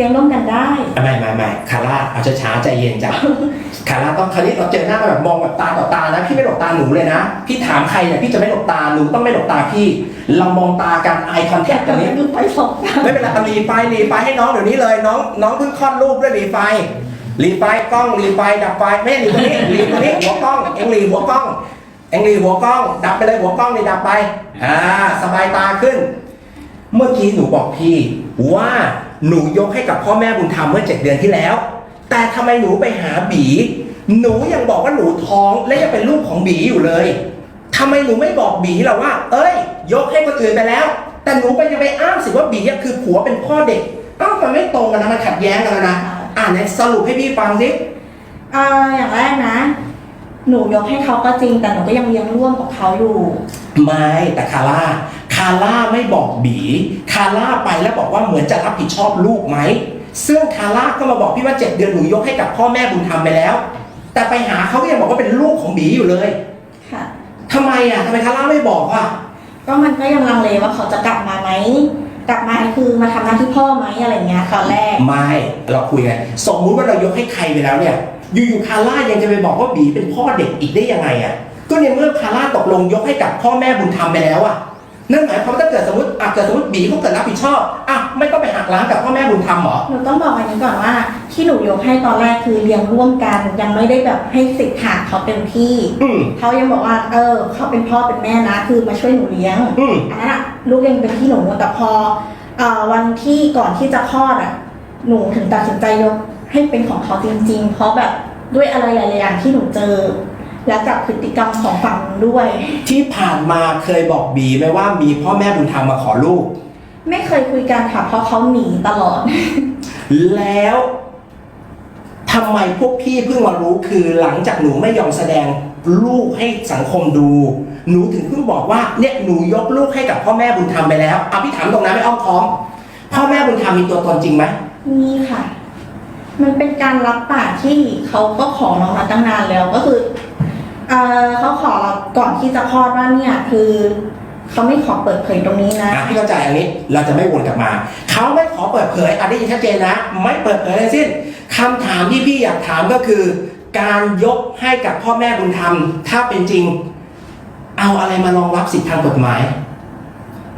เลี้ยงร่วมกันได้ไม่ไม่ไม่คาร่าเอาช้าๆใจเย็นจ้ะคาร่าต้องคราวนี้เราเจอหน้ากันแบบมองแบบตาต่อตานะ พี่ไม่หลบตาหนูเลยนะ พี่ถามใครเนี่ยพี่จะไม่หลบตาหนูต้องไม่หลบตาพี่ เรามองตากัน eye แค่ contact ตกัอนนนี้นี้ดูไปสองกันไม่เป็นไรเอารีไฟรีไฟให้น้องเดี๋ยวนี้เลย น้องน้องเพิ่งคลอดลูกด้วยรีไฟรีไฟกล้องรีไฟดับไฟไม่ใช่รีตรงนี้รีตรงนี้หัวกล้องเอ็งรีหัวกล้องเอ็งรีหัวกล้อง ดับไปเลยหัวกล้องนี่ดับไปอ่าสบายตาขึ้น เมื่อกี้หนูบอกพี่ว่า หนูยกให้กับพ่อแม่บุญธรรมเมื่อเจ็ดเดือนที่แล้ว แต่ทำไมหนูไปหาบี หนูยังบอกว่าหนูท้องและยังเป็นลูกของบีอยู่เลยทำไมหนูไม่บอกบีล่ะว่า เอ้ย ยกให้คนอื่นไปแล้ว แต่หนูไปจะไปอ้างสิว่าบีอะคือผัวเป็นพ่อเด็กอ้าวมันไม่ตรงกันนะมันขัดแย้งกันแล้วนะอ่านในสรุปให้พี่ฟังสิอ่าอย่างแรกนะ หนูยกให้เขาก็จริง แต่หนูก็ยังเลี้ยงร่วมกับเขาอยู่ ไม่แต่คาร่าคาร่าไม่บอกบี คาร่าไปแล้วบอกว่าเหมือนจะรับผิดชอบลูกไหมซึ่งคาร่าก็มาบอกพี่ว่าเจ็ดเดือนหนูยกให้กับพ่อแม่บุญธรรมไปแล้ว แต่ไปหาเขาก็ยังบอกว่าเป็นลูกของบีอยู่เลยค่ะทำไมอะทำไมคาร่าไม่บอกอะก็มันก็ยังลังเลว่าเขาจะกลับมาไหมกลับมาคือมาทำหน้าที่พ่อไหมอะไรเงี้ยตอนแรกไม่เราคุยกันสมมุติว่าเรายกให้ใครไปแล้วเนี่ย อยู่ๆคาร่ายังจะไปบอกว่าบีเป็นพ่อเด็กอีกได้ยังไงอะก็ในเมื่อคาร่าตกลงยกให้กับพ่อแม่บุญธรรมไปแล้วอะ นั่นหมายความว่าถ้าเกิดสมมติอะเกิดสมมติบีเขาเกิดรับผิดชอบอะไม่ต้องไปหักล้างกับพ่อแม่บุญธรรมเหรอ หนูต้องบอกอันนี้ก่อนว่า ที่หนูยกให้ตอนแรกคือเลี้ยงร่วมกันยังไม่ได้แบบให้สิทธิ์ขาดเขาเต็มที่อืมเขายังบอกว่า เออ เขาเป็นพ่อเป็นแม่นะ คือมาช่วยหนูเลี้ยงอืม อันนั้นอะลูกยังเป็นที่หนูแต่พอเอ่อวันที่ก่อนที่จะคลอดอะหนูถึงตัดสินใจยกให้เป็นของเขาจริง ๆ เพราะแบบด้วยอะไรหลายๆอย่างที่หนูเจอ และกับพฤติกรรมของฝั่งนู้นด้วย ที่ผ่านมาเคยบอกบีไหมว่ามีพ่อแม่บุญธรรมมาขอลูก ไม่เคยคุยกันค่ะเพราะเขาหนีตลอด แล้วทำไมพวกพี่เพิ่งมารู้คือหลังจากหนูไม่ยอมแสดงลูกให้สังคมดู หนูถึงเพิ่งบอกว่าเนี่ยหนูยกลูกให้กับพ่อแม่บุญธรรมไปแล้วเอาพี่ถามตรงนั้นไม่อ้อมค้อมพ่อแม่บุญธรรมมีตัวตนจริงไหมนี่ค่ะ มันเป็นการรับปากที่เขาก็ขอเรามาตั้งนานแล้วก็คือ เออเขาขอเราก่อนที่จะคลอดว่าเนี่ยคือเขาไม่ขอเปิดเผยตรงนี้นะ อะพี่เข้าใจอันนี้เราจะไม่วนกลับมา เขาไม่ขอเปิดเผยอันนี้ชัดเจนนะ ไม่เปิดเผยทั้งสิ้นคำถามที่พี่อยากถามก็คือ การยกให้กับพ่อแม่บุญธรรม ถ้าเป็นจริง เอาอะไรมารองรับสิทธิทางกฎหมาย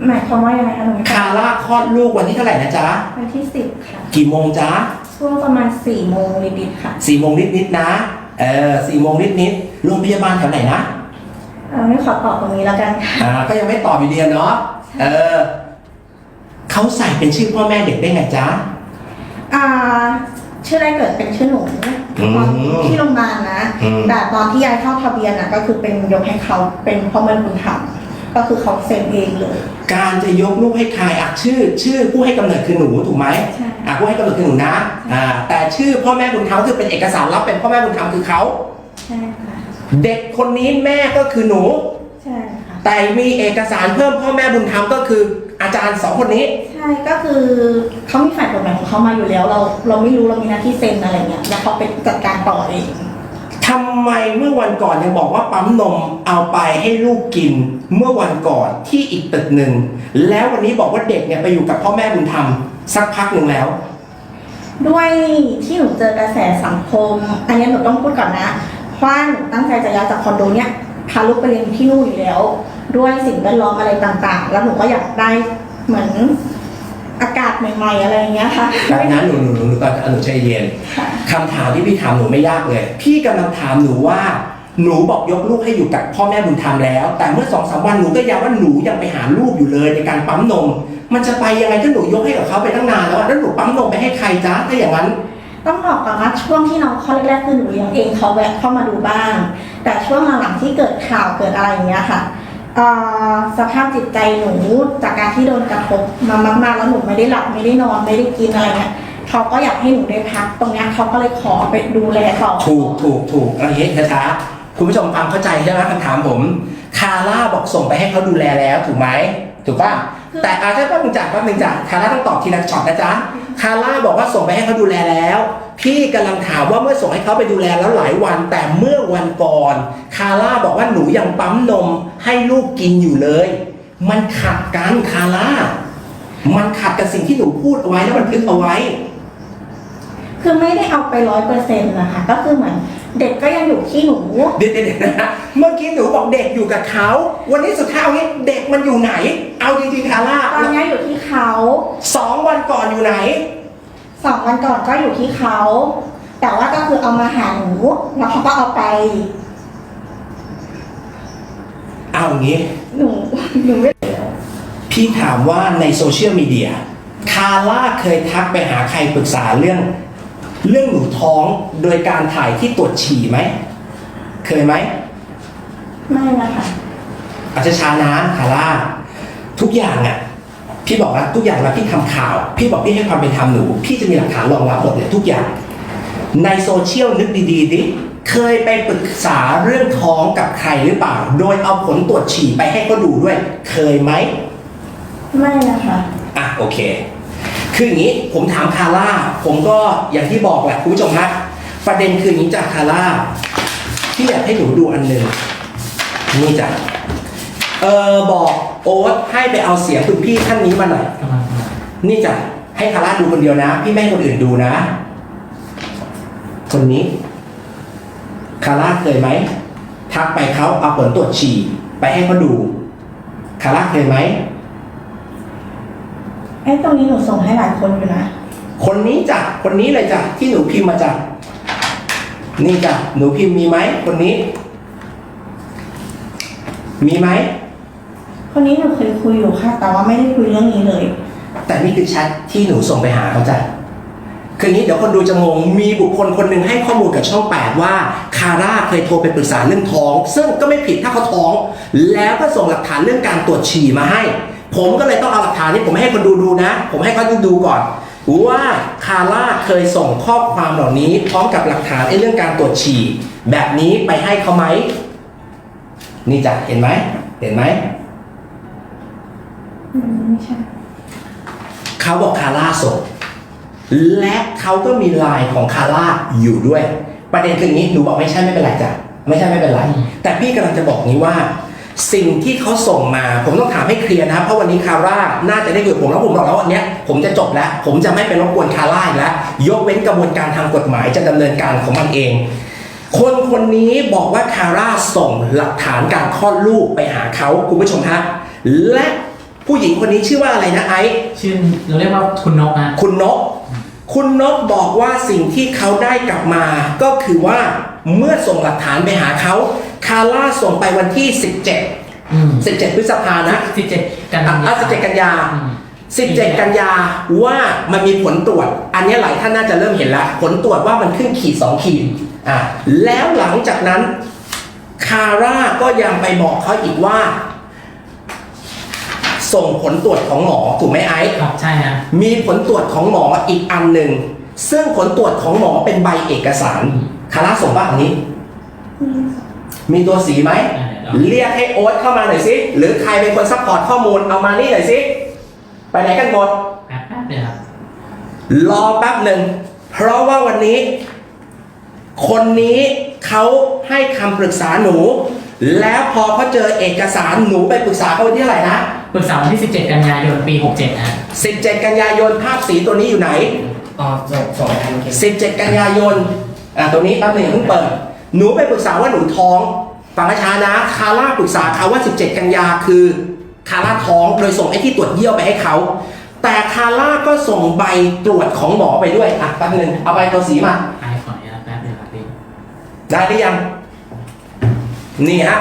หมายความว่ายังไงคะหนูคาร่าคลอดลูกวันที่เท่าไหร่นะจ๊ะวันที่สิบค่ะกี่โมงจ๊ะ ช่วงประมาณสี่โมงนิดๆค่ะ สี่โมงนิดๆนะ เออสี่โมงนิดๆ โรงพยาบาลแถวไหนนะเออไม่ขอตอบตรงนี้แล้วกันค่ะอ่าก็ยังไม่ตอบอยู่ดีอะเนาะเออเขาใส่เป็นชื่อพ่อแม่เด็กได้ไงจ๊ะ อ่าชื่อแรกเกิดเป็นชื่อหนูอืมตอนที่โรงพยาบาลนะ อืม แต่ตอนที่ยายเข้าทะเบียนอะก็คือเป็นยกให้เขาเป็นพ่อแม่บุญธรรมก็คือเขาเซ็นเองเลย การจะยกลูกให้ใครอะชื่อ ชื่อผู้ให้กำเนิดคือหนูถูกไหมใช่ อะผู้ให้กำเนิดคือหนูนะอ่าแต่ชื่อพ่อแม่บุญธรรมคือเป็นเอกสารรับเป็นพ่อแม่บุญธรรมคือเขา ใช่ค่ะ เด็กคนนี้แม่ก็คือหนู ใช่ค่ะ แต่มีเอกสารเพิ่มพ่อแม่บุญธรรมก็คืออาจารย์สองคนนี้ ใช่ก็คือเขามีฝ่ายกฎหมายของเขามาอยู่แล้ว เราเราไม่รู้เรามีหน้าที่เซ็นอะไรเงี้ยแล้วเขาไปจัดการต่อเองทำไมเมื่อวันก่อนยังบอกว่าปั๊มนมเอาไปให้ลูกกิน เมื่อวันก่อนที่อีกตึกหนึ่งแล้ววันนี้บอกว่าเด็กเนี่ยไปอยู่กับพ่อแม่บุญธรรมสักพักหนึ่งแล้ว ด้วยที่หนูเจอกระแสสังคม อันนี้หนูต้องพูดก่อนนะ ว่าหนูตั้งใจจะย้ายจากคอนโดเนี้ยพาลูกไปเรียนที่นู่นอยู่แล้ว ด้วยสิ่งแวดล้อมอะไรต่างๆ แล้วหนูก็อยากได้เหมือนอากาศใหม่ๆอะไรอย่างเงี้ยค่ะแบบนั้นหนูหนูหนูหนูก่อนหนูใจเย็นค่ะ คำถามที่พี่ถามหนูไม่ยากเลย พี่กำลังถามหนูว่า หนูบอกยกลูกให้อยู่กับพ่อแม่บุญธรรมแล้ว แต่เมื่อสองสามวันหนูก็ย้ำว่าหนูยังไปหาลูกอยู่เลยในการปั๊มนม มันจะไปยังไงถ้าหนูยกให้กับเขาไปตั้งนานแล้วอะแล้วหนูปั๊มนมไปให้ใครจ๊ะถ้าอย่างนั้น ต้องบอกก่อนว่าช่วงที่น้องข้อแรกๆคือหนูเลี้ยงเองเขาแวะเข้ามาดูบ้าง แต่ช่วงหลังๆที่เกิดข่าวเกิดอะไรอย่างเงี้ยค่ะสภาพจิตใจหนูจากการที่โดนกระทบมามากๆแล้วหนูไม่ได้หลับไม่ได้นอนไม่ได้กินอะไรเงี้ยเขาก็อยากให้หนูได้พัก ตรงนี้เขาก็เลยขอไปดูแลต่อถูกถูกถูกอะไรเงี้ยช้าๆคุณผู้ชมฟังเข้าใจใช่ไหมคำถามผม คาร่าบอกส่งไปให้เขาดูแลแล้วถูกไหมถูกป่ะ แต่อาจจะต้องจัดว่าหนึ่งจัดคาร่าต้องตอบทีละช็อตนะจ๊ะคาร่าบอกว่าส่งไปให้เขาดูแลแล้ว พี่กำลังถามว่าเมื่อส่งให้เขาไปดูแลแล้วหลายวัน แต่เมื่อวันก่อน คาร่าบอกว่าหนูยังปั๊มนมให้ลูกกินอยู่เลย มันขัดกันคาร่ามันขัดกับสิ่งที่หนูพูดเอาไว้แล้วมันทึกเอาไว้ คือไม่ได้เอาไปร้อยเปอร์เซ็นต์นะคะ ก็คือเหมือน เด็กก็ยังอยู่ที่หนู เดี๋ยวเดี๋ยวๆนะเมื่อกี้หนูบอกเด็กอยู่กับเขา วันนี้สุดท้ายเอางี้เด็กมันอยู่ไหน เอาจริงๆคาร่าตอนนี้อยู่ที่เขาสองวันก่อนอยู่ไหนสองวันก่อนก็อยู่ที่เขา แต่ว่าก็คือเอามาหาหนู แล้วเขาก็เอาไป เอางี้ หนูหนูไม่พี่ถามว่าในโซเชียลมีเดียคาร่าเคยทักไปหาใครปรึกษาเรื่อง เรื่องหนูท้องโดยการถ่ายที่ตรวจฉี่ไหม เคยไหม ไม่นะคะอาจจะช้านะคาร่าทุกอย่างอะ พี่บอกว่าทุกอย่างแล้วพี่ทำข่าว พี่บอกพี่ให้ความเป็นธรรมหนู พี่จะมีหลักฐานรองรับหมดเลยทุกอย่าง ในโซเชียลนึกดีๆดิเคยไปปรึกษาเรื่องท้องกับใครหรือเปล่า โดยเอาผลตรวจฉี่ไปให้เขาดูด้วย เคยไหม ไม่นะคะ อะโอเค คืออย่างนี้ผมถามคาร่า ผมก็อย่างที่บอกแหละคุณผู้ชมฮะประเด็นคืออย่างนี้จากคาร่าที่อยากให้หนูดูอันหนึ่งนี่จ้ะเออบอกโอ๊ตให้ไปเอาเสียงคุณพี่ท่านนี้มาหน่อยกำลังมานี่จ้ะให้คาร่าดูคนเดียวนะ พี่ไม่ให้คนอื่นดูนะ คนนี้คาร่าเคยไหมทักไปเขาเอาผลตรวจฉี่ไปให้เขาดูคาร่าเคยไหม ไอ้ตรงนี้หนูส่งให้หลายคนอยู่นะ คนนี้จ้ะ คนนี้เลยจ้ะ ที่หนูพิมพ์มาจ้ะ นี่จ้ะ หนูพิมพ์มีไหม คนนี้ มีไหม คนนี้หนูเคยคุยอยู่ค่ะ แต่ว่าไม่ได้คุยเรื่องนี้เลย แต่นี่คือแชทที่หนูส่งไปหาเขาจ้ะ คืออย่างนี้เดี๋ยวคนดูจะงง มีบุคคลคนหนึ่งให้ข้อมูลกับช่อง8ว่าคาร่าเคยโทรไปปรึกษาเรื่องท้อง ซึ่งก็ไม่ผิดถ้าเขาท้อง แล้วก็ส่งหลักฐานเรื่องการตรวจฉี่มาให้ ผมก็เลยต้องเอาหลักฐานนี้ผมให้คนดูดูนะ ผมให้เขาดูดูก่อนว่าคาร่าเคยส่งข้อความเหล่านี้ พร้อมกับหลักฐานไอ้เรื่องการตรวจฉี่แบบนี้ไปให้เขาไหมนี่จ้ะเห็นไหมเห็นไหมไม่ใช่เขาบอกคาร่าส่งและเขาก็มีไลน์ของคาร่าอยู่ด้วย ประเด็นคืออย่างนี้หนูบอกไม่ใช่ไม่เป็นไรจ้ะไม่ใช่ไม่เป็นไร แต่พี่กำลังจะบอกนี้ว่า สิ่งที่เขาส่งมาผมต้องถามให้เคลียร์นะเพราะวันนี้คาร่าน่าจะได้คุยกับผมแล้วผมบอกแล้ววันเนี้ยผมจะจบแล้ว ผมจะไม่ไปรบกวนคาร่าอีกแล้วยกเว้นกระบวนการทางกฎหมายจะดำเนินการของมันเอง คนคนนี้บอกว่าคาร่าส่งหลักฐานการคลอดลูกไปหาเขาคุณผู้ชมฮะและผู้หญิงคนนี้ชื่อว่าอะไรนะไอซ์ชื่อเราเรียกว่าคุณนกนะคุณนก คุณนกบอกว่าสิ่งที่เขาได้กลับมา ก็คือว่าเมื่อส่งหลักฐานไปหาเขา คาร่าส่งไปวันที่ 17อืม17 พฤษภานะสิบเจ็ดกันอะ17 กันยา อืม 17 กันยาว่ามันมีผลตรวจ อันนี้หลายท่านน่าจะเริ่มเห็นแล้ว ผลตรวจว่ามันขึ้นขีด 2 ขีดอะแล้วหลังจากนั้นคาร่าก็ยังไปบอกเขาอีกว่า ส่งผลตรวจของหมอถูกไหมไอซ์ ครับใช่นะมีผลตรวจของหมออีกอันหนึ่ง ซึ่งผลตรวจของหมอเป็นใบเอกสาร คาร่าส่งบ้างอันนี้มี ตัวสีไหมอ่าเดี๋ยวเรียกให้โอ๊ตเข้ามาหน่อยสิ หรือใครเป็นคนซัพพอร์ตข้อมูลเอามานี่หน่อยสิ ไปไหนกันหมดแป๊บแป๊บเดียวครับรอแป๊บหนึ่ง เพราะว่าวันนี้ คนนี้เขาให้คำปรึกษาหนู แล้วพอเขาเจอเอกสารหนูไปปรึกษาเขาวันที่เท่าไหร่นะ ปรึกษาวันที่ 17 กันยายน ปี 67 นะ 17 กันยายนภาพสีตัวนี้อยู่ไหนอ๋อส่งส่งให้เคน17 กันยายน อ่าตรงนี้แป๊บหนึงอย่าเพิ่งเปิด หนูไปปรึกษาว่าหนูท้องฟังให้ช้านะคาร่าปรึกษาเขาว่า 17 กันยาคือคาร่าท้องโดยส่งไอ้ที่ตรวจเยี่ยวไปให้เขา แต่คาร่าก็ส่งใบตรวจของหมอไปด้วยอะแป๊บหนึงเอาใบตัวสีมาไอขออนุญาตแป๊บเดียวครับพี่ได้หรือยัง นี่ฮะ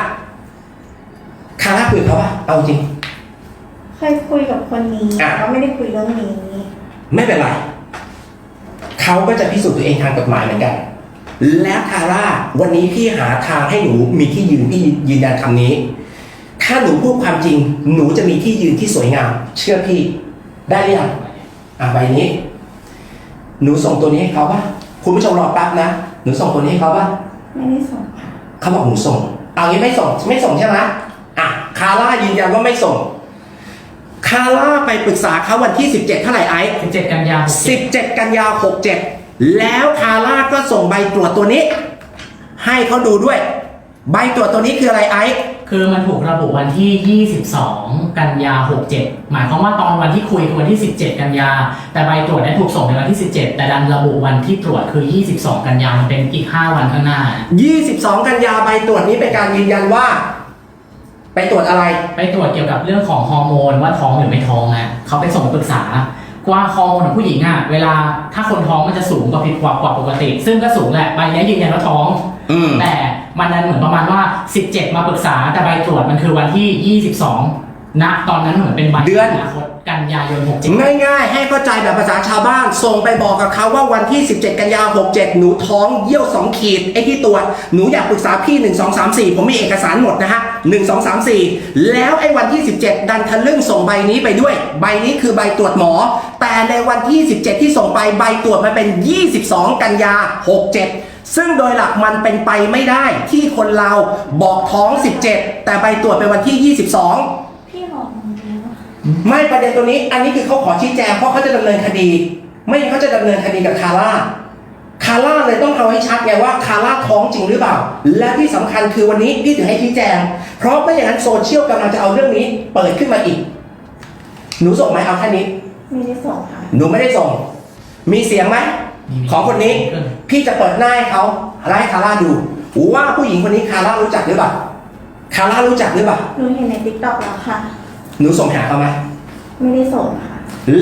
คาร่าคุยกับเขาปะเอาจริง เคยคุยกับคนนี้อะ แต่ว่าไม่ได้คุยเรื่องนี้ ไม่เป็นไร เขาก็จะพิสูจน์ตัวเองทางกฎหมายเหมือนกัน และคาร่าวันนี้พี่หาทางให้หนูมีที่ยืนพี่ยืนยันคำนี้ ถ้าหนูพูดความจริง หนูจะมีที่ยืนที่สวยงาม เชื่อพี่ ได้หรือยังอะใบนี้ หนูส่งตัวนี้ให้เขาปะคุณผู้ชมรอแป๊บนะ หนูส่งตัวนี้ให้เขาปะไม่ได้ส่งค่ะเขาบอกหนูส่ง เอางี้ไม่ส่งไม่ส่งใช่ไหมอะคาร่ายืนยันว่าไม่ส่งคาร่าไปปรึกษาเขาวันที่ 17เท่าไหร่ไอซ์17 กันยา67 17กันยา67 แล้วคาร่าก็ส่งใบตรวจตัวนี้ ให้เขาดูด้วย ใบตรวจตัวนี้คืออะไรไอซ์ คือมันถูกระบุวันที่ 22 กันยา 67 หมายความว่าตอนวันที่คุยคือวันที่ 17 กันยา แต่ใบตรวจได้ถูกส่งในวันที่ 17 แต่ดันระบุวันที่ตรวจคือ 22 กันยา มันเป็นอีก 5 วันข้างหน้า 22 กันยาใบตรวจนี้เป็นการยืนยันว่า ไปตรวจอะไร ไปตรวจเกี่ยวกับเรื่องของฮอร์โมนว่าท้องหรือไม่ท้องนะเขาไปส่งปรึกษา ว่าฮอร์โมนของผู้หญิงอะเวลาถ้าคนท้องมันจะสูงกว่าผิดกว่ากว่าปกติ ซึ่งก็สูงแหละใบนี้ยืนยันว่าท้อง อืม แต่มันดันเหมือนประมาณว่า 17 มาปรึกษาแต่ใบตรวจมันคือวันที่ 22 ณตอนนั้นเหมือนเป็นใบเดือน นาคตกันยายน67ง่ายๆ ให้เข้าใจแบบภาษาชาวบ้าน ส่งไปบอกกับเขาว่าวันที่ 17 กันยา67 หนูท้องเยี่ยว 2 ขีดไอ้ที่ตรวจหนูอยากปรึกษาพี่ 1 2 3 4 ผมมีเอกสารหมดนะฮะ 1 2 3 4 แล้วไอ้วันที่ 17 ดันทะลึ่งส่งใบนี้ไปด้วย ใบนี้คือใบตรวจหมอ แต่ในวันที่ 17 ที่ส่งไปใบตรวจมันเป็น 22 กันยา 67 ซึ่งโดยหลักมันเป็นไปไม่ได้ที่คนเราบอกท้อง 17 แต่ใบตรวจเป็นวันที่ 22 พี่บอกหนูแล้ว ไม่ประเด็นตัวนี้ อันนี้คือเขาขอชี้แจงเพราะเขาจะดำเนินคดี ไม่งั้นเขาจะดำเนินคดีกับคาร่าคาร่าเลยต้องเอาให้ชัดไงว่าคาร่าท้องจริงหรือเปล่า และที่สำคัญคือวันนี้พี่ถึงให้ชี้แจง เพราะไม่อย่างนั้นโซเชียลกำลังจะเอาเรื่องนี้ เปิดขึ้นมาอีก หนูส่งไหมเอาแค่นี้ไม่ได้ส่งค่ะหนูไม่ได้ส่ง มีเสียงไหมมีของคนนี้ พี่จะเปิดหน้าให้เขาแล้วให้คาร่าดูว่าผู้หญิงคนนี้คาร่ารู้จักหรือเปล่าคาร่ารู้จักหรือเปล่าหนูเห็นในติ๊กต็อกแล้วค่ะ หนูส่งหาเขาไหมไม่ได้ส่งค่ะ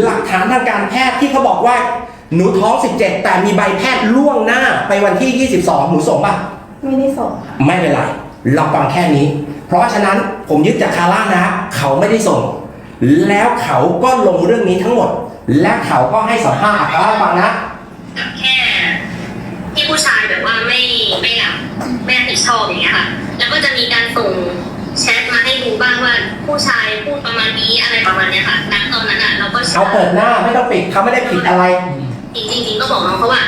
หลักฐานทางการแพทย์ที่เขาบอกว่า หนูท้อง 17 แต่มีใบแพทย์ล่วงหน้าไปวันที่ 22 หนูส่งป่ะไม่ได้ส่งค่ะ ไม่เป็นไรเราฟังแค่นี้ เพราะฉะนั้นผมยึดจากคาร่านะ เขาไม่ได้ส่ง แล้วเขาก็ลงเรื่องนี้ทั้งหมด และเขาก็ให้สัมภาษณ์คาร่าฟังนะกับแค่ที่ผู้ชายแบบว่าไม่ไม่รับไม่รับผิดชอบอย่างเงี้ยค่ะ แล้วก็จะมีการส่ง แชทมาให้ดูบ้างว่าผู้ชายพูดประมาณนี้อะไรประมาณเนี้ยค่ะณตอนนั้นอะเราก็เอาเปิดหน้าไม่ต้องปิดเขาไม่ได้ผิดอะไร จริงๆจริงๆก็บอกน้องเขาว่า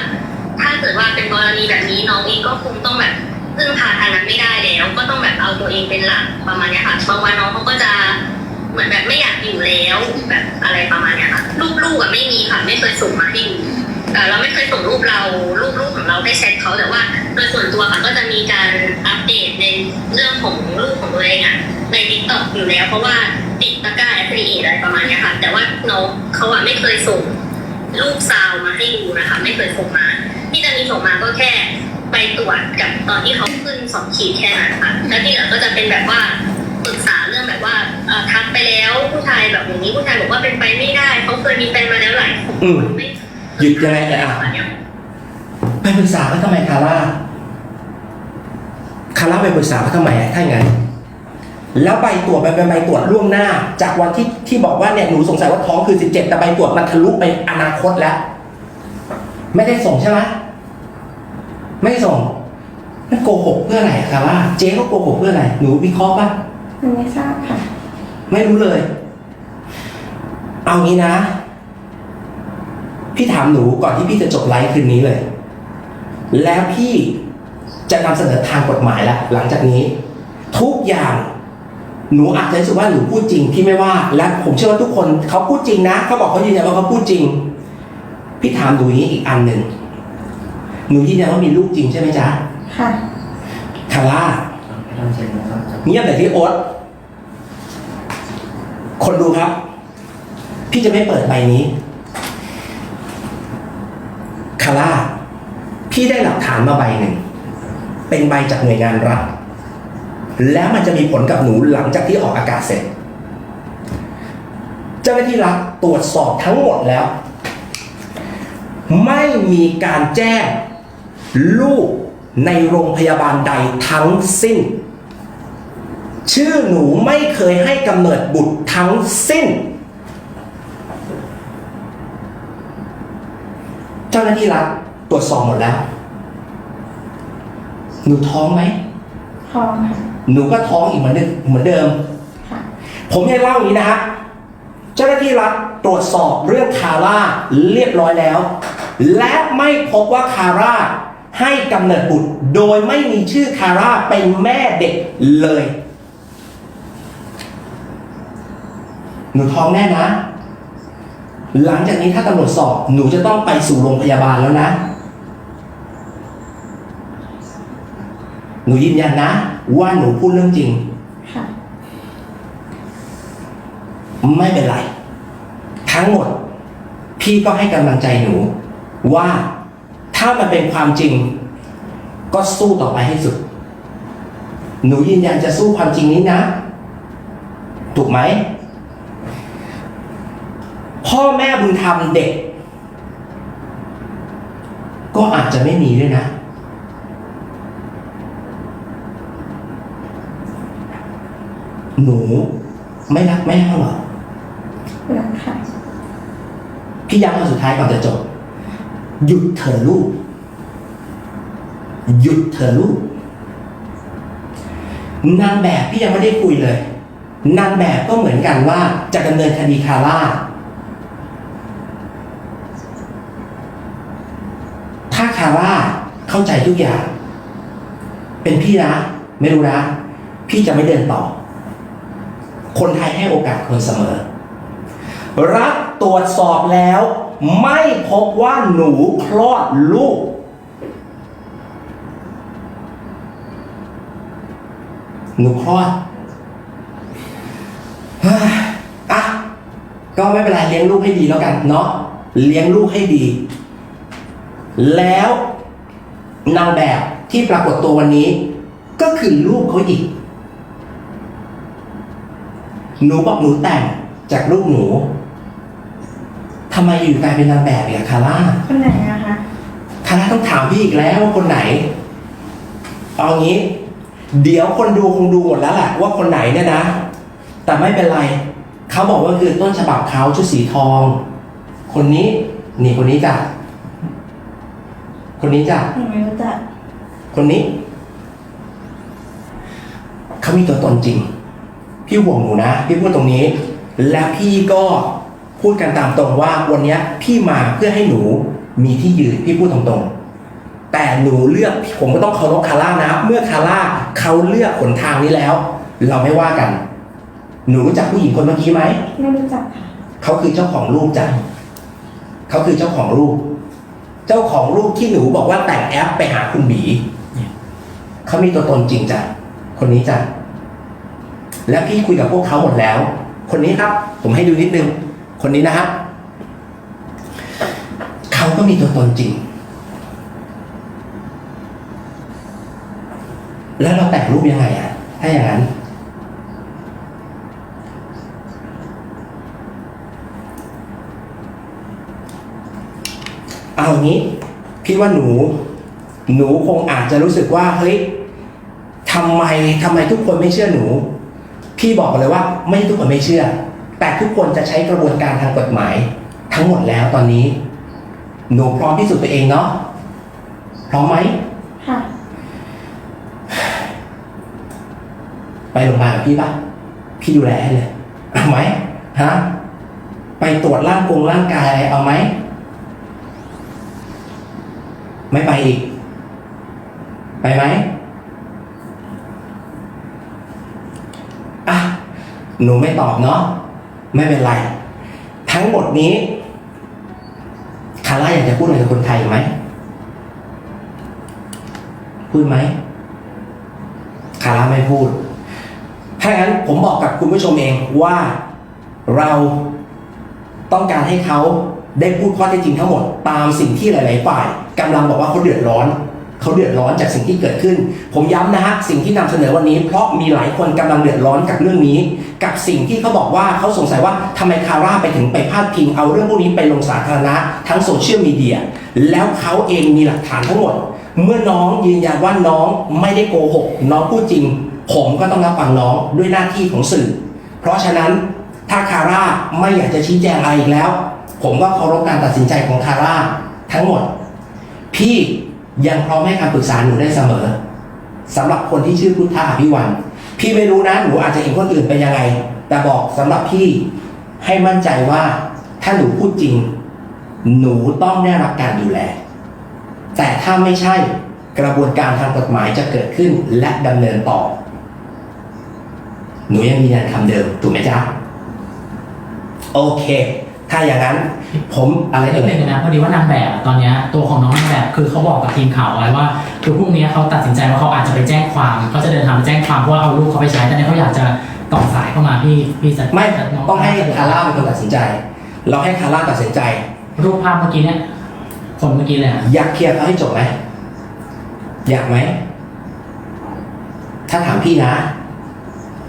ถ้าเกิดว่าเป็นกรณีแบบนี้น้องเองก็คงต้องแบบพึ่งพาทางนั้นไม่ได้แล้ว ก็ต้องแบบเอาตัวเองเป็นหลักประมาณเนี้ยค่ะบางวันน้องเขาก็จะเหมือนแบบไม่อยากอยู่แล้วแบบอะไรประมาณเนี้ยค่ะรูปลูกอะไม่มีค่ะไม่เคยส่งมาให้ดู เอ่อเราไม่เคยส่งรูปเรารูปรูปของเราให้แชทเขาแต่ว่าโดยส่วนตัวค่ะก็จะมีการอัปเดตในเรื่องของรูปของตัวเองอะในทิกตอกอยู่แล้วเพราะว่าติดตะกร้าแอปพลิเคชันอะไรประมาณเนี้ยค่ะแต่ว่าน้องเขาอะไม่เคยส่งรูปซาวมาให้ดูนะคะ ไม่เคยส่งมาที่จะมีส่งมาก็แค่ไปตรวจกับตอนที่เขาขึ้นสองขีดแค่นั้นค่ะแล้วที่เหลือก็จะเป็นแบบว่าปรึกษาเรื่องแบบว่าเอ่อทักไปแล้วผู้ชายแบบอย่างนี้ผู้ชายบอกว่าเป็นไปไม่ได้เขาเคยมีแฟนมาแล้วหลายคนอืมไม่ หยุดยังไงเนี่ยอะไปปรึกษาเขาทำไมคาร่าคาร่าไปปรึกษาเขาทำไมอะถ้าอย่างนั้นแล้วใบตรวจมันเป็นใบตรวจล่วงหน้า จากวันที่ที่บอกว่าเนี่ยหนูสงสัยว่าท้องคือ 17 แต่ใบตรวจมันทะลุไปอนาคตแล้ว ไม่ได้ส่งใช่ไหมไม่ได้ส่งนั่นโกหกเพื่ออะไรอะคาร่าเจ๊เขาโกหกเพื่ออะไรหนูวิเคราะห์ป่ะหนูไม่ทราบค่ะ ไม่รู้เลย เอางี้นะ พี่ถามหนูก่อนที่พี่จะจบไลฟ์คืนนี้เลย แล้วพี่จะนำเสนอทางกฎหมายแล้วหลังจากนี้ ทุกอย่างหนูอาจจะรู้สึกว่าหนูพูดจริงพี่ไม่ว่า และผมเชื่อว่าทุกคนเขาพูดจริงนะเขาบอกเขายืนยันว่าเขาพูดจริง พี่ถามดูอย่างนี้อีกอันหนึ่งหนูยืนยันว่ามีลูกจริงใช่ไหมจ๊ะค่ะคาร่าไม่ต้องเช็คนะครับเงียบแต่ที่โอ๊ตคนดูครับ พี่จะไม่เปิดใบนี้ คาร่าพี่ได้หลักฐานมาใบหนึ่ง เป็นใบจากหน่วยงานรัฐ แล้วมันจะมีผลกับหนูหลังจากที่ออกอากาศเสร็จ เจ้าหน้าที่รัฐตรวจสอบทั้งหมดแล้ว ไม่มีการแจ้งลูกในโรงพยาบาลใดทั้งสิ้น ชื่อหนูไม่เคยให้กำเนิดบุตรทั้งสิ้น เจ้าหน้าที่รัฐตรวจสอบหมดแล้ว หนูท้องไหม พร้อมค่ะหนูก็ท้องอีกเหมือนเดิมเหมือนเดิม ค่ะ ผมให้เล่าอย่างนี้นะฮะเจ้าหน้าที่รัฐตรวจสอบเรื่องคาร่าเรียบร้อยแล้ว และไม่พบว่าคาร่าให้กำเนิดบุตรโดยไม่มีชื่อคาร่าเป็นแม่เด็กเลย หนูท้องแน่นะ หลังจากนี้ถ้าตำรวจสอบหนูจะต้องไปสู่โรงพยาบาลแล้วนะ หนูยืนยันนะ ว่าหนูพูดเรื่องจริงค่ะไม่เป็นไร ทั้งหมด พี่ก็ให้กำลังใจหนู ว่าถ้ามันเป็นความจริง ก็สู้ต่อไปให้สุด หนูยืนยันจะสู้ความจริงนี้นะ ถูกไหม พ่อแม่บุญธรรมเด็ก ก็อาจจะไม่มีด้วยนะ หนูไม่รักแม่เขาเหรอรักค่ะพี่ย้ำมาสุดท้ายก่อนจะจบ หยุดเถอะลูก หยุดเถอะลูก นางแบบพี่ยังไม่ได้คุยเลย นางแบบก็เหมือนกันว่าจะดำเนินคดีคาร่า ถ้าคาร่าเข้าใจทุกอย่าง เป็นพี่นะไม่รู้นะ พี่จะไม่เดินต่อ คนไทยให้โอกาสคนเสมอ รัฐตรวจสอบแล้ว ไม่พบว่าหนูคลอดลูก หนูคลอดอะก็ไม่เป็นไรเลี้ยงลูกให้ดีแล้วกันเนาะเลี้ยงลูกให้ดี แล้วนางแบบที่ปรากฏตัววันนี้ ก็คือลูกเขาอีก หนูบอกหนูแต่งจากลูกหนูทำไมอยู่กลายเป็นนางแบบอีกอะคาร่าคนไหนอะคะคาร่าต้องถามพี่อีกแล้วว่าคนไหนเอางี้ เดี๋ยวคนดูคงดูหมดแล้วแหละว่าคนไหนเนี่ยนะ แต่ไม่เป็นไรเขาบอกว่าคือต้นฉบับเขาชุดสีทอง คนนี้นี่คนนี้จ้ะ คนนี้จ้ะหนูไม่รู้จักคนนี้ เขามีตัวตนจริง พี่ห่วงหนูนะ พี่พูดตรงนี้ และพี่ก็พูดกันตามตรงว่าวันเนี้ยพี่มาเพื่อให้หนูมีที่ยืนพี่พูดตรงๆ แต่หนูเลือกผมก็ต้องเคารพคาร่านะ เมื่อคาร่าเขาเลือกหนทางนี้แล้ว เราไม่ว่ากัน หนูรู้จักผู้หญิงคนเมื่อกี้ไหมไม่รู้จักค่ะเขาคือเจ้าของรูปจ้ะเขาคือเจ้าของรูป เจ้าของรูปที่หนูบอกว่าแต่งแอปไปหาคุณบีเขามีตัวตนจริงจ้ะคนนี้จ้ะและพี่คุยกับพวกเขาหมดแล้ว คนนี้ครับ ผมให้ดูนิดนึง คนนี้นะครับเขาก็มีตัวตนจริง แล้วเราแต่งรูปยังไงอะถ้าอย่างนั้น เอางี้พี่ว่าหนู หนูคงอาจจะรู้สึกว่าเฮ้ยทำไมทำไมทุกคนไม่เชื่อหนู พี่บอกเลยว่าไม่ทุกคนไม่เชื่อ แต่ทุกคนจะใช้กระบวนการทางกฎหมาย ทั้งหมดแล้วตอนนี้ หนูพร้อมที่สุดตัวเองเนาะพร้อมไหมค่ะ ไปโรงพยาบาลกับพี่ปะพี่ดูแลให้เลยเอาไหมฮะไปตรวจร่างกงร่างกายอะไรเอาไหม ไม่ไปอีก ไปไหมอะหนูไม่ตอบเนาะไม่เป็นไร ทั้งหมดนี้คาร่าอยากจะพูดอะไรกับคนไทยไหมพูดไหมคาร่าไม่พูดถ้างั้นผมบอกกับคุณผู้ชมเองว่าเราต้องการให้เขา ได้พูดข้อเท็จจริงทั้งหมดตามสิ่งที่หลาย ๆ ฝ่ายกำลังบอกว่าเขาเดือดร้อนเขาเดือดร้อนจากสิ่งที่เกิดขึ้น ผมย้ำนะฮะสิ่งที่นำเสนอวันนี้ เพราะมีหลายคนกำลังเดือดร้อนกับเรื่องนี้ กับสิ่งที่เขาบอกว่าเขาสงสัยว่าทำไมคาร่าไปถึงไปพาดพิงเอาเรื่องพวกนี้ไปลงสาธารณะทั้งโซเชียลมีเดียแล้วเขาเองมีหลักฐานทั้งหมด เมื่อน้องยืนยันว่าน้องไม่ได้โกหกน้องพูดจริง ผมก็ต้องรับฟังน้องด้วยหน้าที่ของสื่อ เพราะฉะนั้นถ้าคาร่าไม่อยากจะชี้แจงอะไรอีกแล้ว ผมก็เคารพการตัดสินใจของคาร่าทั้งหมด พี่ยังพร้อมให้คำปรึกษาหนูได้เสมอสำหรับคนที่ชื่อพุทธาอภิวัน พี่ไม่รู้นะหนูอาจจะเห็นคนอื่นเป็นยังไง แต่บอกสำหรับพี่ให้มั่นใจว่าถ้าหนูพูดจริง หนูต้องได้รับการดูแล แต่ถ้าไม่ใช่กระบวนการทางกฎหมายจะเกิดขึ้นและดำเนินต่อ หนูยังยืนยันคำเดิม ถูกไหมจ๊ะ โอเค ถ้าอย่างนั้นผมอะไรนิเอ่ดนึยงนะพอดีว่านางแบบอะตอนเนี้ยตัวของน้องนางแบบคือเขาบอกกับทีมข่าวไว้ว่า คือพรุ่งนี้เขาตัดสินใจว่าเขาอาจจะไปแจ้งความเขาจะเดินทางไปแจ้งความเพราะว่าเอาลูกเขาไปใช้แต่เนี่ยเขาอยากจะต่อสายเข้ามาพี่พี่สัตไม่น้ต้องให้คาร่าเป็นคนตัดสินใจ เราให้คาร่าตัดสินใจ รูปภาพเมื่อกี้เนี่ยคนเมื่อกี้เลยอะอยากเคลียร์เขาให้จบไหมอยากไหม ถ้าถามพี่นะ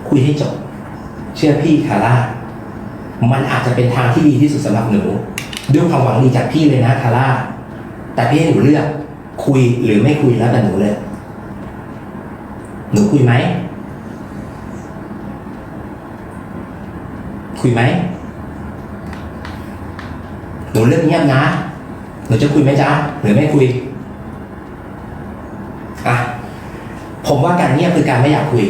คุยให้จบ เชื่อพี่คาร่า มันอาจจะเป็นทางที่ดีที่สุดสำหรับหนูด้วยความหวังดีจากพี่เลยนะคาร่าแต่พี่ให้หนูเลือก คุยหรือไม่คุยแล้วแต่หนูเลย หนูคุยไหมคุยไหมหนูเลือกเงียบนะหนูจะคุยไหมจ๊ะหรือไม่คุยอะผมว่าการเงียบคือการไม่อยากคุย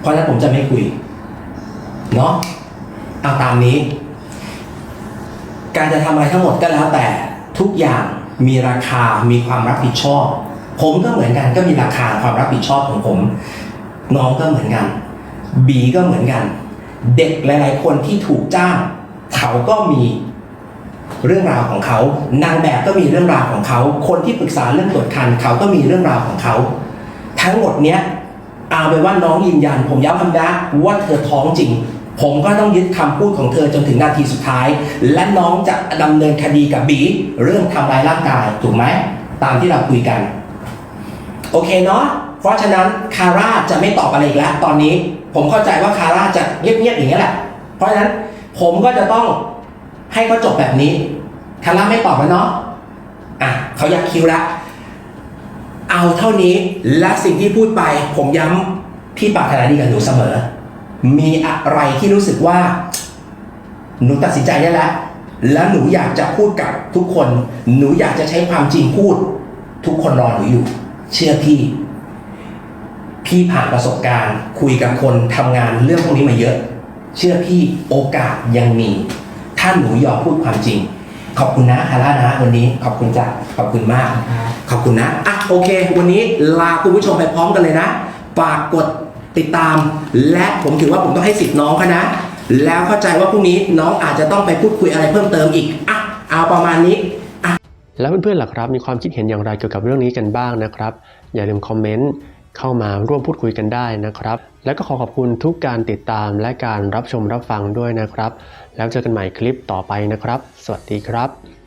เพราะฉะนั้นผมจะไม่คุย เนาะ เอาตามนี้ การจะทำอะไรทั้งหมดก็แล้วแต่ทุกอย่างมีราคา มีความรับผิดชอบ ผมก็เหมือนกันก็มีราคาความรับผิดชอบของผม น้องก็เหมือนกัน บีก็เหมือนกัน เด็กหลาย ๆ คนที่ถูกจ้าง เขาก็มีเรื่องราวของเขา นางแบบก็มีเรื่องราวของเขา คนที่ปรึกษาเรื่องตรวจคัน เขาก็มีเรื่องราวของเขา ทั้งหมดเนี้ยเอาไปว่าน้องยืนยัน ผมย้ำคำนะว่าเธอท้องจริง ผมก็ต้องยึดคำพูดของเธอจนถึงนาทีสุดท้าย และน้องจะดำเนินคดีกับบีเรื่องทำร้ายร่างกายถูกไหมตามที่เราคุยกัน โอเคเนาะเพราะฉะนั้นคาร่าจะไม่ตอบอะไรอีกแล้วตอนนี้ ผมเข้าใจว่าคาร่าจะเงียบๆอย่างนี้แหละ เพราะฉะนั้นผมก็จะต้องให้เขาจบแบบนี้คาร่าไม่ตอบแล้วเนาะอะเขาอยากคิวละเอาเท่านี้และสิ่งที่พูดไป ผมย้ำพี่ปรารถนาดีกับหนูเสมอ มีอะไรที่รู้สึกว่า หนูตัดสินใจได้แล้ว แล้วหนูอยากจะพูดกับทุกคน หนูอยากจะใช้ความจริงพูด ทุกคนรอหนูอยู่ เชื่อพี่ พี่ผ่านประสบการณ์ คุยกับคนทำงานเรื่องพวกนี้มาเยอะ เชื่อพี่โอกาสยังมี ถ้าหนูยอมพูดความจริง ขอบคุณนะคาร่านะวันนี้ ขอบคุณจ้ะขอบคุณมาก ขอบคุณนะอะโอเค วันนี้ลาคุณผู้ชมไปพร้อมกันเลยนะฝากกด ติดตาม และผมถือว่าผมต้องให้สิทธิ์น้องเขานะ แล้วเข้าใจว่าพรุ่งนี้น้องอาจจะต้องไปพูดคุยอะไรเพิ่มเติมอีกอะเอาประมาณนี้แล้วเพื่อนๆล่ะครับ มีความคิดเห็นอย่างไรเกี่ยวกับเรื่องนี้กันบ้างนะครับ อย่าลืมคอมเมนต์เข้ามาร่วมพูดคุยกันได้นะครับ และก็ขอขอบคุณทุกการติดตามและการรับชมรับฟังด้วยนะครับ แล้วเจอกันใหม่คลิปต่อไปนะครับ สวัสดีครับ